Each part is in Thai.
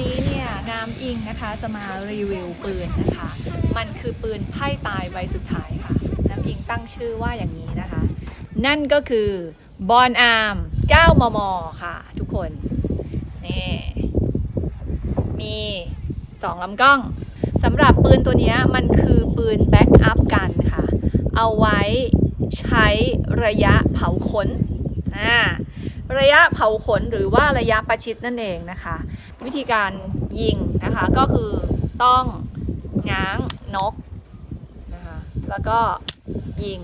นี้เนี่ยน้ำอิงนะคะจะมารีวิวปืนนะคะ มันคือปืนไพ่ตายใบสุดท้ายค่ะ น้ำอิงตั้งชื่อว่าอย่างนี้นะคะ นั่นก็คือบอลอาร์ม 9 มม ค่ะ ทุกคน นี่ มี 2ลำกล้องสำหรับปืนตัวนี้มันคือปืนแบ็กอัพกันค่ะ เอาไว้ใช้ระยะเผาขนอ่า ระยะเผาขนหรือว่าระยะประชิดนั่นเองนะคะ วิธีการยิงนะคะก็คือต้องง้างนกนะคะแล้วก็ยิง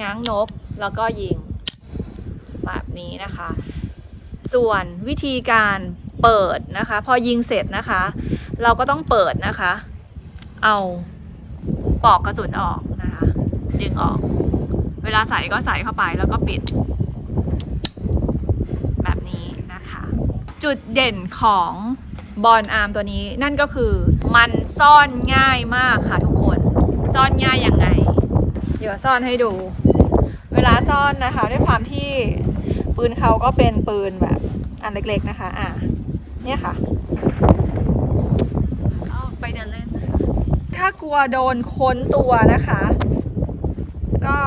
ง้างนกแล้วก็ยิงแบบนี้นะคะ ส่วนวิธีการเปิดนะคะ พอยิงเสร็จนะคะ เราก็ต้องเปิดนะคะ เอาปอกกระสุนออกนะคะ ดึงออก เวลาใส่ก็ใส่เข้าไปแล้วก็ปิด แบบนี้นะคะ จุดเด่นของบอลอาร์มตัวนี้นั่นก็คือมันซ่อนง่ายมากค่ะทุกคน ซ่อนง่ายยังไง เดี๋ยวซ่อนให้ดู เวลาซ่อนนะคะ ด้วยความที่ปืนเขาก็เป็นปืนแบบอันเล็กๆนะคะ อะเนี่ยค่ะอ้าวไปเดินเล่น ถ้ากลัวโดนค้นตัวนะคะ ก็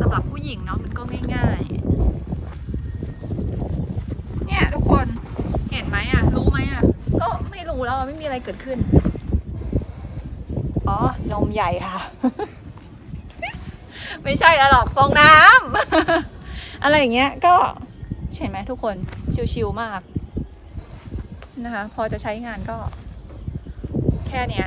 สำหรับผู้หญิงเนาะมันก็ง่ายๆ เนี่ยทุกคนเห็นไหมอะ รู้ไหมอะ ก็ ไม่รู้แล้วอะไม่มีอะไรเกิดขึ้น อ๋อ นมใหญ่ค่ะ ไม่ใช่แล้วหรอกฟองน้ำอะไรอย่างเงี้ย ก็ใช่ไหมทุกคนชิวๆมาก นะคะ พอจะใช้งานก็ แค่เนี้ย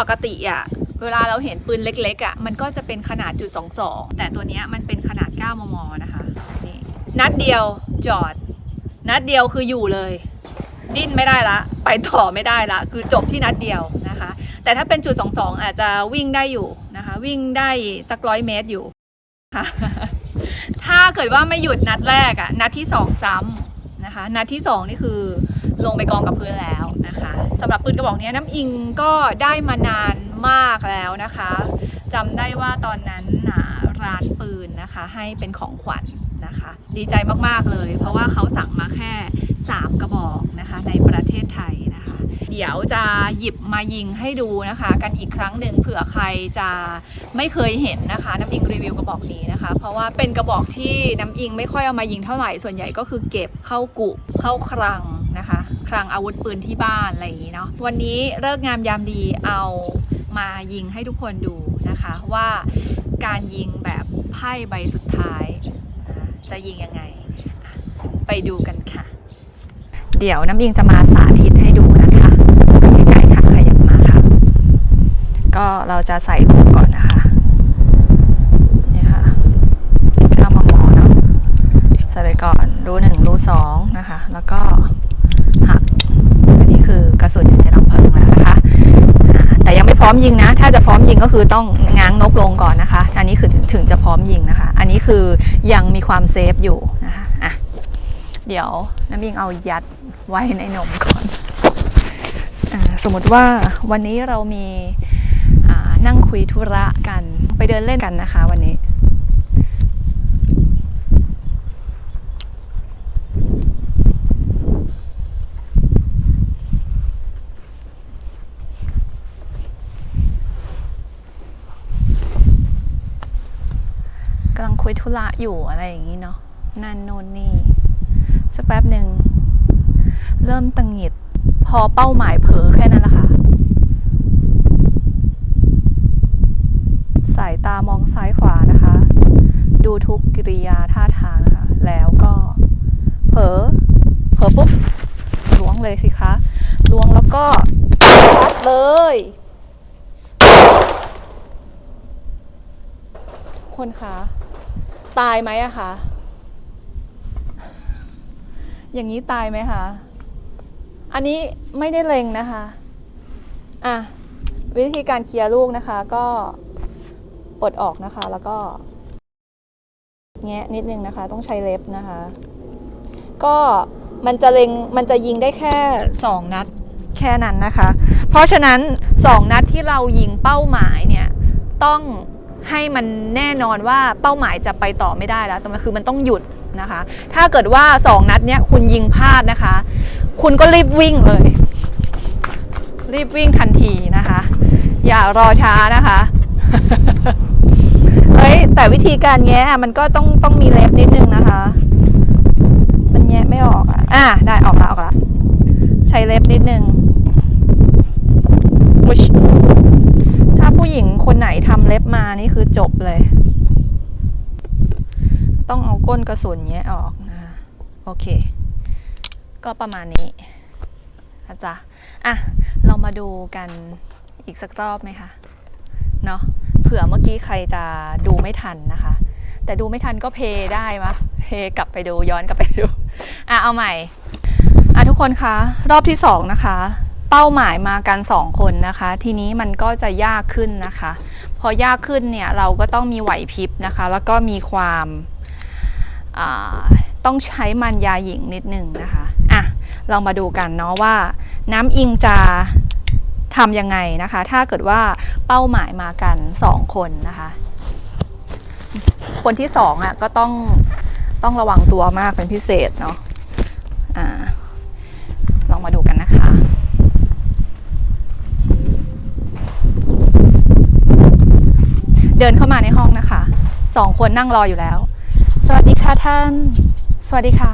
ปกติอะเวลาเราเห็นปืนเล็กๆอะมันก็จะเป็นขนาดจุด22 แต่ตัวเนี้ยมันเป็นขนาด 9 มม นะคะ นี่ นัดเดียวจอด นัดเดียวคืออยู่เลย ดิ้นไม่ได้ละ ไปต่อไม่ได้ละ คือจบที่นัดเดียวนะคะ แต่ถ้าเป็นจุด22องอาจจะวิ่งได้อยู่นะคะ วิ่งได้สักร้อยเมตรอยู่ค่ะถ้าเกิดว่าไม่หยุดนัดแรกอะนัดที่สองซ้ำนะคะ นัดที่สองนี่คือลงไปกองกับพื้นแล้วนะคะสำหรับปืนกระบอกนี้น้ำอิงก็ได้มานานมากแล้วนะคะจำได้ว่าตอนนั้นร้านปืนนะคะ ให้เป็นของขวัญ นะคะ ดีใจมากๆเลย เพราะว่าเขาสั่งมาแค่ 3 กระบอกนะคะในประเทศไทยนะคะ เดี๋ยวจะหยิบมายิงให้ดูนะคะ กันอีกครั้งหนึ่งเผื่อใครจะไม่เคยเห็นนะคะน้ำอิงรีวิวกระบอกนี้นะคะ เพราะว่าเป็นกระบอกที่น้ำอิงไม่ค่อยเอามายิงเท่าไหร่ส่วนใหญ่ก็คือเก็บเข้ากุเข้าคลังนะคะ คลังอาวุธปืนที่บ้านอะไรอย่างนี้เนาะวันนี้เลิกงามยามดีเอามายิงให้ทุกคนดูนะคะว่าการยิงแบบไพ่ใบสุดท้าย จะยิงยังไง ไปดูกันค่ะ เดี๋ยวน้ำอิงจะมาสาธิตให้ดูนะคะใกล้ๆค่ะขยับมาค่ะ ก็เราจะใส่ลูกก่อนนะคะนี่ค่ะก้ามมอเนาะใส่ไปก่อนรูหนึ่งรูสองนะคะ แล้วก็หัก อันนี้คือกระสุนอยู่ในลำเพลิงแล้วนะคะ แต่ยังไม่พร้อมยิงนะ ถ้าจะพร้อมยิงก็คือต้องง้างนกลงก่อนนะคะ อันนี้คือถึงจะพร้อมยิงนะคะ อันนี้คือยังมีความเซฟอยู่นะคะอะเดี๋ยวน้ำยิงเอายัดไว้ในนมก่อนอสมมติว่าวันนี้เรามีนั่งคุยธุระกันไปเดินเล่นกันนะคะวันนี้ กำลังคุย ธุระอยู่อะไรอย่างนี้เนาะนั่นโน่นนี่สักแป๊บหนึ่งเริ่มตังหิด พอเป้าหมายเผลอแค่นั้นแหละค่ะ สายตามองซ้ายขวานะคะ ดูทุกกิริยาท่าทางนะคะ แล้วก็เผลอเผลอปุ๊บล้วงเลยสิคะล้วงแล้วก็ชัดเลย คนคะ ตายไหมอะคะอย่างนี้ตายไหมคะ อันนี้ไม่ได้เล็งนะคะ อะ วิธีการเคลียร์ลูกนะคะ ก็ปลดออกนะคะ แล้วก็ แงะนิดนึงนะคะ ต้องใช้เล็บนะคะ ก็มันจะเล็งมันจะยิงได้แค่สองนัดแค่นั้นนะคะ เพราะฉะนั้นสองนัดที่เรายิงเป้าหมายเนี่ย ต้อง ให้มันแน่นอนว่าเป้าหมายจะไปต่อไม่ได้แล้วแต่มันคือมันต้องหยุดนะคะ ถ้าเกิดว่าสองนัดเนี้ยคุณยิงพลาดนะคะ คุณก็รีบวิ่งเลย รีบวิ่งทันทีนะคะ อย่ารอช้านะคะเฮ้ยแต่วิธีการแงะมันก็ต้องต้องมีเล็บนิดนึงนะคะ มันแงะไม่ออกอะอะได้ออกละออกละใช้เล็บนิดนึงอุ๊ยถ้า ผู้หญิงคนไหนทำเล็บมานี่คือจบเลย ต้องเอาก้นกระสุนแงะออกนะคะโอเค ก็ประมาณนี้นะจ๊ะอะ เรามาดูกันอีกสักรอบไหมคะ เนาะเผื่อเมื่อกี้ใครจะดูไม่ทันนะคะ แต่ดูไม่ทันก็เพย์ได้มะเพย์กลับไปดูย้อนกลับไปดู อะ เอาใหม่ อะทุกคนคะ รอบที่สองนะคะ เป้าหมายมากันสองคนนะคะ ทีนี้มันก็จะยากขึ้นนะคะ พอยากขึ้นเนี่ยเราก็ต้องมีไหวพริบนะคะ แล้วก็มีความาต้องใช้มันยาหญิงนิดนึงนะคะอะเรามาดูกันเนาะว่า น้ำอิงจะทำยังไงนะคะ ถ้าเกิดว่าเป้าหมายมากันสองคนนะคะ คนที่สองอะก็ต้องต้องระวังตัวมากเป็นพิเศษเนาะอ่า ลองมาดูกันนะคะ เดินเข้ามาในห้องนะคะสองคนนั่งรออยู่แล้ว สวัสดีค่ะท่าน สวัสดีค่ะ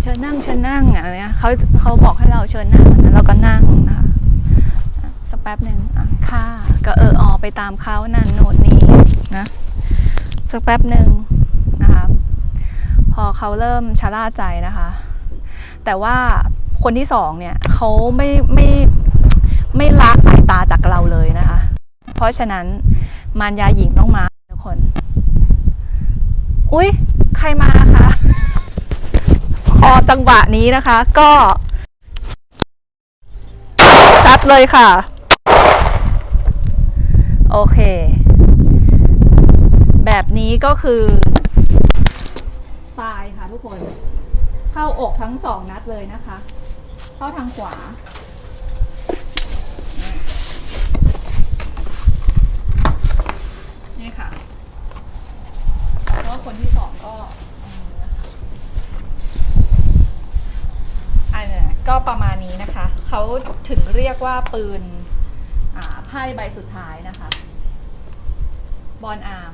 เชิญนั่งเชิญนั่งอะไรเงี้ยเขาเขาบอกให้เราเชิญนั่งแล้วเราก็นั่งนะคะอะสักแป๊บหนึ่งค่ะก็เออออไปตามเขานั่นโน่นนี่นะสักแป๊บหนึ่งนะคะพอเขาเริ่มชะล่าใจนะคะ แต่ว่าคนที่สองเนี่ยเขาไม่ไม่ไม่ละสายตาจากเราเลยนะคะ เพราะฉะนั้นมารยาหญิงต้องมาทุกคน อุ๊ยใครมาคะพอจังหวะนี้นะคะ ก็ ชัดเลยค่ะ โอเค แบบนี้ก็คือตายค่ะทุกคน เข้าอกทั้งสองนัดเลยนะคะ เข้าทางขวา นี่ค่ะแล้วคนที่สองก็อันนี้นะคะอันเนี้ยก็ประมาณนี้นะคะ เขาถึงเรียกว่าปืนไพ่ใบสุดท้ายนะคะ บอลอาร์ม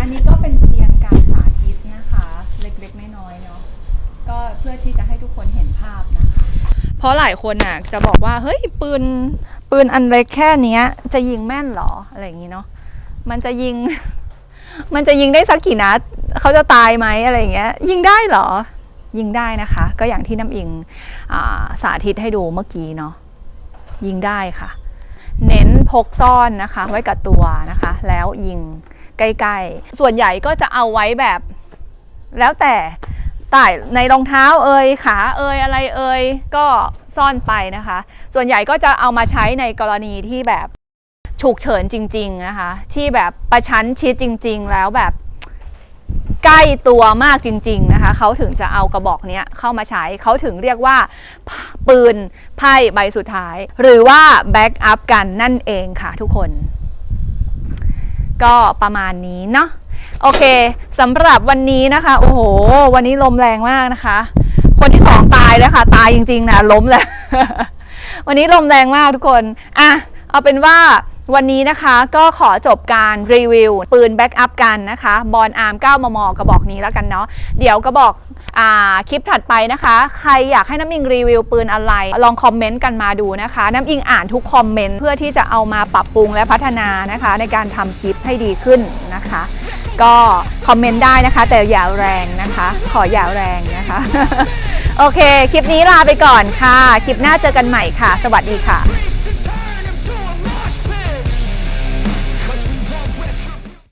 อันนี้ก็เป็นเพียงการสาธิตนะคะ เล็กๆน้อยๆเนาะ ก็เพื่อที่จะให้ทุกคนเห็นภาพนะคะ เพราะหลายคนน่ะจะบอกว่าเฮ้ยปืนปืนอันเล็กแค่เนี้ย จะยิงแม่นเหรออะไรอย่างนี้เนาะมันจะยิง มันจะยิงได้สักกี่นัดเขาจะตายไหมอะไรอย่างเงี้ย ยิงได้เหรอ ยิงได้นะคะ ก็อย่างที่น้ำอิงอาสาธิตให้ดูเมื่อกี้เนาะยิงได้ค่ะ เน้นพกซ่อนนะคะ ไว้กับตัวนะคะ แล้วยิงใกล้ๆ ส่วนใหญ่ก็จะเอาไว้แบบ แล้วแต่ ใต้ในรองเท้าเอยขาเอยอะไรเอยก็ซ่อนไปนะคะ ส่วนใหญ่ก็จะเอามาใช้ในกรณีที่แบบฉุกเฉินจริง ๆนะคะ ที่แบบประชันชิดจริง ๆ แล้วแบบใกล้ตัวมากจริง ๆนะคะ เขาถึงจะเอากระบอกเนี้ยเข้ามาใช้ เขาถึงเรียกว่า ปืนไพ่ใบสุดท้าย หรือว่าแบ็กอัพกันนั่นเองค่ะทุกคน ก็ประมาณนี้เนาะ โอเคสำหรับวันนี้นะคะ โอ้โห วันนี้ลมแรงมากนะคะ คนที่สองตายแล้วค่ะ ตายจริงๆนะล้มเลย วันนี้ลมแรงมากทุกคนอะเอาเป็นว่าวันนี้นะคะก็ขอจบการรีวิว ปืนแบ็กอัพกันนะคะ บอลอาร์ม 9 มม กระบอกนี้แล้วกันเนาะเดี๋ยวกระบอกอคลิปถัดไปนะคะ ใครอยากให้น้ำอิงรีวิวปืนอะไร ลองคอมเมนต์กันมาดูนะคะ น้ำอิงอ่านทุกคอมเมนต์เพื่อที่จะเอามาปรับปรุงและพัฒนานะคะ ในการทำคลิปให้ดีขึ้นนะคะ ก็คอมเมนต์ได้นะคะ แต่อย่าแรงนะคะ ขออย่าแรงนะคะ โอเค คลิปนี้ลาไปก่อนค่ะ คลิปหน้าเจอกันใหม่ค่ะ สวัสดีค่ะ